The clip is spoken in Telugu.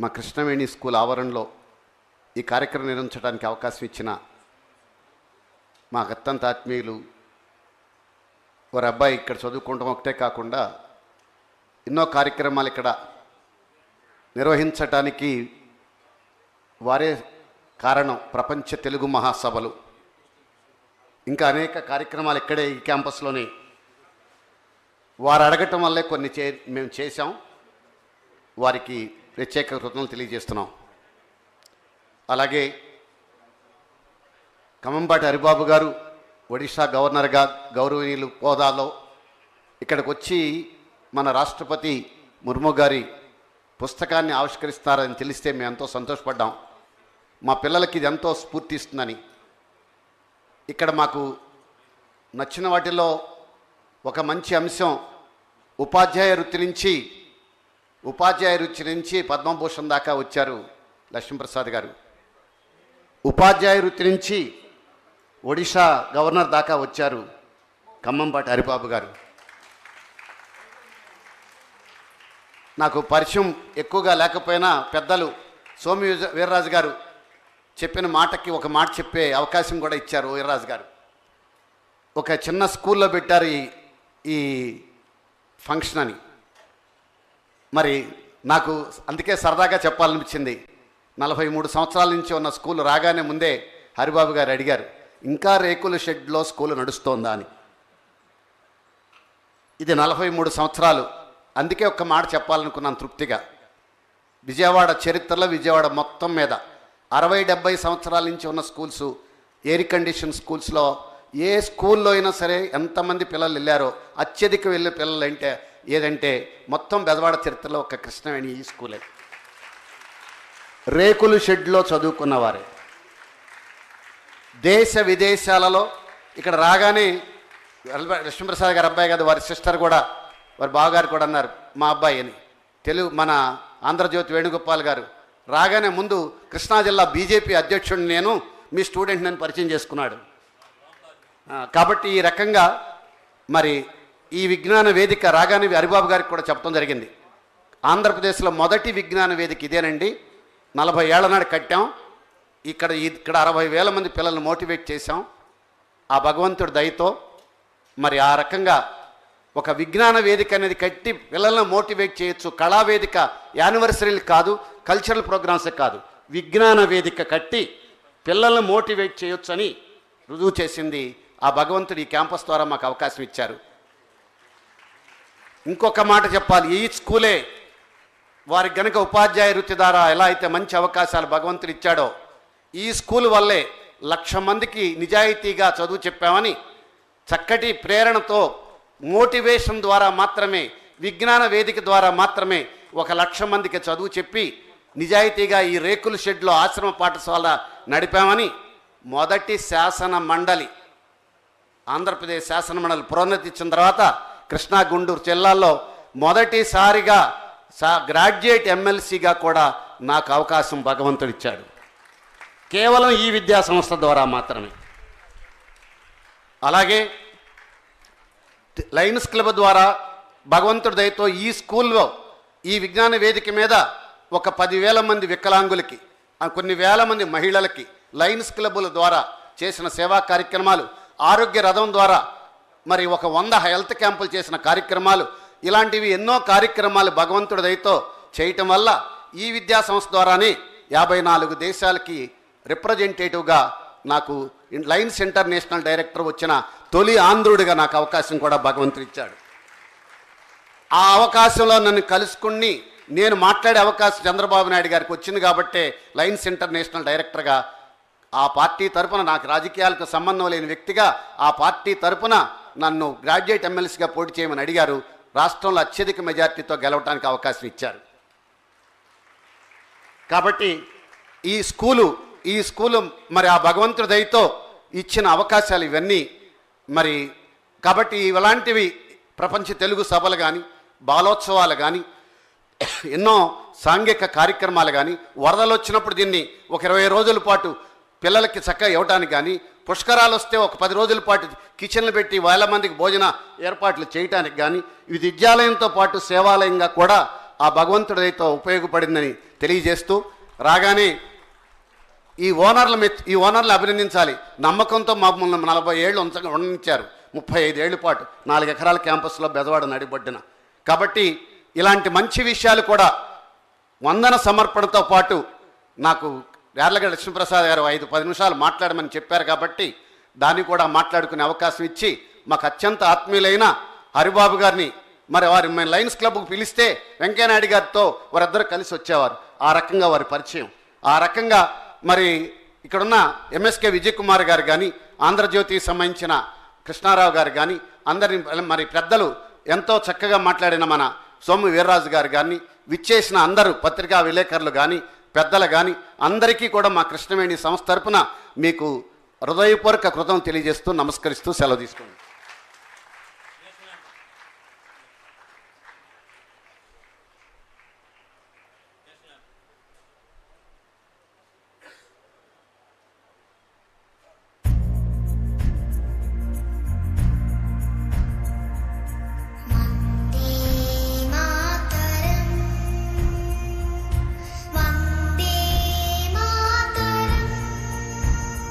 మా కృష్ణవేణి స్కూల్ ఆవరణలో ఈ కార్యక్రమం నిర్వహించడానికి అవకాశం ఇచ్చిన మా అత్తంత ఆత్మీయులు వారి అబ్బాయి ఇక్కడ చదువుకోవడం ఒకటే కాకుండా ఎన్నో కార్యక్రమాలు ఇక్కడ నిర్వహించటానికి వారే కారణం ప్రపంచ తెలుగు మహాసభలు. ఇంకా అనేక కార్యక్రమాలు ఇక్కడే ఈ క్యాంపస్లోనే వారు అడగటం వల్లే కొన్ని చే మేము చేశాం. వారికి ప్రత్యేక కృతజ్ఞతలు తెలియజేస్తున్నాం. అలాగే ఖమ్మంపాటి హరిబాబు గారు ఒడిషా గవర్నర్గా గౌరవనీయులు హోదాలో ఇక్కడికి వచ్చి మన రాష్ట్రపతి ముర్ము గారి పుస్తకాన్ని ఆవిష్కరిస్తారని తెలిస్తే మేము ఎంతో సంతోషపడ్డాం. మా పిల్లలకి ఇది ఎంతో స్ఫూర్తి ఇస్తుందని ఇక్కడ మాకు నచ్చిన వాటిలో ఒక మంచి అంశం ఉపాధ్యాయ వృత్తి నుంచి ఉపాధ్యాయ వృత్తి నుంచి పద్మభూషణ్ దాకా వచ్చారు లక్ష్మీప్రసాద్ గారు. ఉపాధ్యాయ వృత్తి నుంచి ఒడిషా గవర్నర్ దాకా వచ్చారు ఖమ్మంపాటి హరిబాబు గారు. నాకు పరిచయం ఎక్కువగా లేకపోయినా పెద్దలు సోమి వీర్రాజు గారు చెప్పిన మాటకి ఒక మాట చెప్పే అవకాశం కూడా ఇచ్చారు వీర్రాజు గారు. ఒక చిన్న స్కూల్లో పెట్టారు ఈ ఈ ఫంక్షన్ అని. మరి నాకు అందుకే సరదాగా చెప్పాలనిపించింది. నలభై మూడు సంవత్సరాల నుంచి ఉన్న స్కూల్ రాగానే ముందే హరిబాబు గారు అడిగారు ఇంకా రేకుల షెడ్లో స్కూల్ నడుస్తోందా? అని. ఇది నలభై మూడు సంవత్సరాలు. అందుకే ఒక్క మాట చెప్పాలనుకున్నాను తృప్తిగా. విజయవాడ చరిత్రలో విజయవాడ మొత్తం మీద అరవై డెబ్బై సంవత్సరాల నుంచి ఉన్న స్కూల్స్ ఎయిర్ కండిషన్ స్కూల్స్లో ఏ స్కూల్లో అయినా సరే ఎంతమంది పిల్లలు వెళ్ళారో అత్యధిక వెళ్ళే పిల్లలు అంటే ఏదంటే మొత్తం బెదవాడ చరిత్రలో ఒక కృష్ణవేణి ఈ స్కూలే. రేకులు షెడ్లో చదువుకున్నవారే. దేశ విదేశాలలో ఇక్కడ రాగానే లక్ష్మీప్రసాద్ గారి అబ్బాయి కాదు వారి సిస్టర్ కూడా వారి బావగారు కూడా అన్నారు మా అబ్బాయి అని. తెలుగు మన ఆంధ్రజ్యోతి వేణుగోపాల్ గారు రాగానే ముందు కృష్ణా జిల్లా బీజేపీ అధ్యక్షుడిని నేను మీ స్టూడెంట్ నేను పరిచయం చేసుకున్నాడు. కాబట్టి ఈ రకంగా మరి ఈ విజ్ఞాన వేదిక రాగానే హరిబాబు గారికి కూడా చెప్పడం జరిగింది. ఆంధ్రప్రదేశ్లో మొదటి విజ్ఞాన వేదిక ఇదేనండి. నలభై ఏళ్ళ నాడు కట్టాం. ఇక్కడ ఇక్కడ అరవై వేల మంది పిల్లల్ని మోటివేట్ చేశాం. ఆ భగవంతుడి దయతో మరి ఆ రకంగా ఒక విజ్ఞాన వేదిక అనేది కట్టి పిల్లలను మోటివేట్ చేయొచ్చు. కళా వేదిక యానివర్సరీలు కాదు కల్చరల్ ప్రోగ్రామ్స్ కాదు. విజ్ఞాన వేదిక కట్టి పిల్లలను మోటివేట్ చేయొచ్చు అని రుజువు చేసింది ఆ భగవంతుడు ఈ క్యాంపస్ ద్వారా మాకు అవకాశం ఇచ్చారు. ఇంకొక మాట చెప్పాలి. ఈ స్కూలే వారికి గనుక ఉపాధ్యాయ వృత్తి ద్వారా ఎలా అయితే మంచి అవకాశాలు భగవంతుడు ఇచ్చాడో ఈ స్కూల్ వల్లే లక్ష మందికి నిజాయితీగా చదువు చెప్పామని చక్కటి ప్రేరణతో మోటివేషన్ ద్వారా మాత్రమే విజ్ఞాన వేదిక ద్వారా మాత్రమే ఒక లక్ష మందికి చదువు చెప్పి నిజాయితీగా ఈ రేకుల షెడ్లో ఆశ్రమ పాఠశాల నడిపామని మొదటి శాసన మండలి ఆంధ్రప్రదేశ్ శాసన మండలి ప్రోన్నతిచ్చిన తర్వాత కృష్ణా గుంటూరు జిల్లాల్లో మొదటిసారిగా సా గ్రాడ్యుయేట్ ఎమ్మెల్సీగా కూడా నాకు అవకాశం భగవంతుడు ఇచ్చాడు. కేవలం ఈ విద్యా సంస్థ ద్వారా మాత్రమే. అలాగే లయన్స్ క్లబ్ ద్వారా భగవంతుడి దయతో ఈ స్కూల్లో ఈ విజ్ఞాన వేదిక మీద ఒక పదివేల మంది వికలాంగులకి కొన్ని వేల మంది మహిళలకి లయన్స్ క్లబ్బుల ద్వారా చేసిన సేవా కార్యక్రమాలు ఆరోగ్య రథం ద్వారా మరి ఒక వంద హెల్త్ క్యాంపులు చేసిన కార్యక్రమాలు ఇలాంటివి ఎన్నో కార్యక్రమాలు భగవంతుడి దయతో చేయటం వల్ల ఈ విద్యా సంస్థ ద్వారానే యాభై నాలుగు దేశాలకి రిప్రజెంటేటివ్గా నాకు లైన్స్ ఇంటర్నేషనల్ డైరెక్టర్ వచ్చిన తొలి ఆంధ్రుడిగా నాకు అవకాశం కూడా భగవంతుడు ఇచ్చాడు. ఆ అవకాశంలో నన్ను కలుసుకుని నేను మాట్లాడే అవకాశం చంద్రబాబు నాయుడు గారికి వచ్చింది కాబట్టే లైన్స్ ఇంటర్నేషనల్ డైరెక్టర్గా ఆ పార్టీ తరపున నాకు రాజకీయాలకు సంబంధం లేని వ్యక్తిగా ఆ పార్టీ తరపున నన్ను గ్రాడ్యుయేట్ ఎమ్మెల్సీగా పోటీ చేయమని అడిగారు. రాష్ట్రంలో అత్యధిక మెజార్టీతో గెలవడానికి అవకాశం ఇచ్చారు. కాబట్టి ఈ స్కూలు ఈ స్కూలు మరి ఆ భగవంతుడి దయతో ఇచ్చిన అవకాశాలు ఇవన్నీ మరి కాబట్టి ఇలాంటివి ప్రపంచ తెలుగు సభలు కానీ బాలోత్సవాలు కానీ ఎన్నో సాంఘిక కార్యక్రమాలు కానీ వరదలు వచ్చినప్పుడు దీన్ని ఒక ఇరవై రోజుల పాటు పిల్లలకి చక్కగా ఇవ్వడానికి కానీ పుష్కరాలు వస్తే ఒక పది రోజుల పాటు కిచెన్లు పెట్టి వేల మందికి భోజన ఏర్పాట్లు చేయటానికి కానీ విద్యాలయంతో పాటు సేవాలయంగా కూడా ఆ భగవంతుడైతే ఉపయోగపడిందని తెలియజేస్తూ రాగానే ఈ ఓనర్ల మెచ్ ఈ ఓనర్లు అభినందించాలి. నమ్మకంతో మమ్మల్ని నలభై ఏళ్ళు ఉంచ ఉండనిచ్చారు ముప్పై ఐదు ఏళ్ళ పాటు నాలుగు ఎకరాల క్యాంపస్లో బెదవాడ నడిబొడ్డిన. కాబట్టి ఇలాంటి మంచి విషయాలు కూడా వందన సమర్పణతో పాటు నాకు యార్లగడ్డ లక్ష్మీప్రసాద్ గారు ఐదు పది నిమిషాలు మాట్లాడమని చెప్పారు కాబట్టి దాన్ని కూడా మాట్లాడుకునే అవకాశం ఇచ్చి మాకు అత్యంత ఆత్మీయులైన హరిబాబు గారిని మరి వారి మేము లయన్స్ క్లబ్కు పిలిస్తే వెంకయ్యనాయుడు గారితో వారిద్దరు కలిసి వచ్చేవారు. ఆ రకంగా వారి పరిచయం. ఆ రకంగా మరి ఇక్కడున్న ఎంఎస్కే విజయ్ కుమార్ గారు కానీ ఆంధ్రజ్యోతికి సంబంధించిన కృష్ణారావు గారు కానీ అందరిని మరి పెద్దలు ఎంతో చక్కగా మాట్లాడిన మన సోము వీర్రాజు గారు కానీ విచ్చేసిన అందరూ పత్రికా విలేకరులు కానీ పెద్దలు కానీ అందరికీ కూడా మా కృష్ణవేణి సంస్థ తరపున మీకు హృదయపూర్వక కృతం తెలియజేస్తూ నమస్కరిస్తూ సెలవు తీసుకోండి.